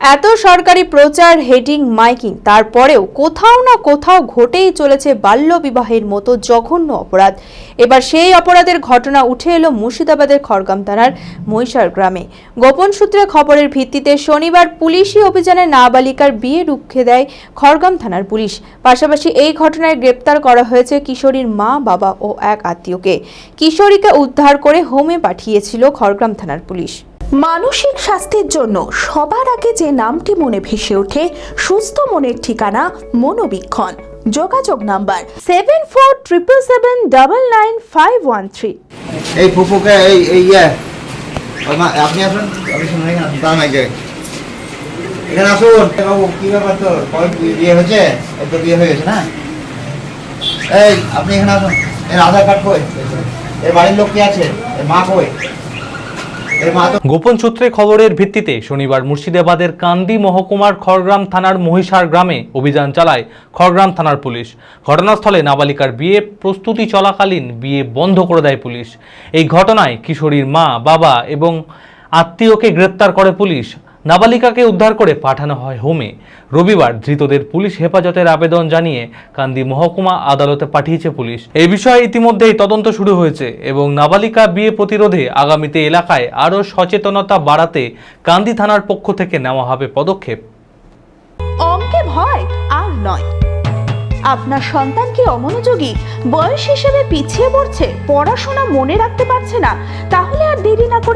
এত সরকারি প্রচার হেডিং মাইকিং, তারপরেও কোথাও না কোথাও ঘটেই চলেছে বাল্যবিবাহের মতো জঘন্য অপরাধ। এবার সেই অপরাধের ঘটনা উঠে এলো মুর্শিদাবাদের খড়গাম থানার মহিষার গ্রামে। গোপন সূত্রে খবরের ভিত্তিতে শনিবার পুলিশি অভিযানে নাবালিকার বিয়ে রুখে দেয় খড়গাম থানার পুলিশ। পাশাপাশি এই ঘটনায় গ্রেপ্তার করা হয়েছে কিশোরীর মা, বাবা ও এক আত্মীয়কে। কিশোরীকে উদ্ধার করে হোমে পাঠিয়েছিল খড়গ্রাম থানার পুলিশ। মানসিক স্বাস্থ্যের জন্য সবার আগে যে নামটি মনে ভেসে ওঠে, সুস্থ মনের ঠিকানা মনোবীক্ষণ। যোগাযোগ number seven four triple seven double nine five one three এই ফুপুকে এই এই ইয়ে। আপনি আসুন দাঁড়ান জায়গায় এখানে আসুন। বাবু, কি ব্যাপার তোর? কয় বি- বিয়ে হয়েছে? এই তো বিয়ে হয়ে গেছে না? এই, আপনি এখানে আসুন। এর আধার কার্ড কই? এর বাড়ির লোক কি আছে? এর মা কই? গোপন সূত্রে খবরের ভিত্তিতে শনিবার মুর্শিদাবাদের কান্দি মহকুমার খড়গ্রাম থানার মহিষার গ্রামে অভিযান চালায় খড়গ্রাম থানার পুলিশ। ঘটনাস্থলে নাবালিকার বিয়ে প্রস্তুতি চলাকালীন বিয়ে বন্ধ করে দেয় পুলিশ। এই ঘটনায় কিশোরীর মা, বাবা এবং আত্মীয়কে গ্রেপ্তার করে পুলিশ। নাবালিকাকে উদ্ধার করে পাঠানো হয় হোমে। রবিবার ধৃতদের পুলিশ হেফাজতের আবেদন জানিয়ে কান্দি মহকুমা আদালতে পাঠিয়েছে পুলিশ। এই বিষয়ে ইতিমধ্যেই তদন্ত শুরু হয়েছে এবং নাবালিকা বিয়ে প্রতিরোধে আগামীতে এলাকায় আরও সচেতনতা বাড়াতে কান্দি থানার পক্ষ থেকে নেওয়া হবে পদক্ষেপ। অঙ্কে ভয় আর নয়। আপনার সন্তান কি অমনোযোগী? বয়স হিসেবে পিছিয়ে পড়ছে, পড়াশোনা মনে রাখতে পারছে না, তাহলে আর দেরি না করে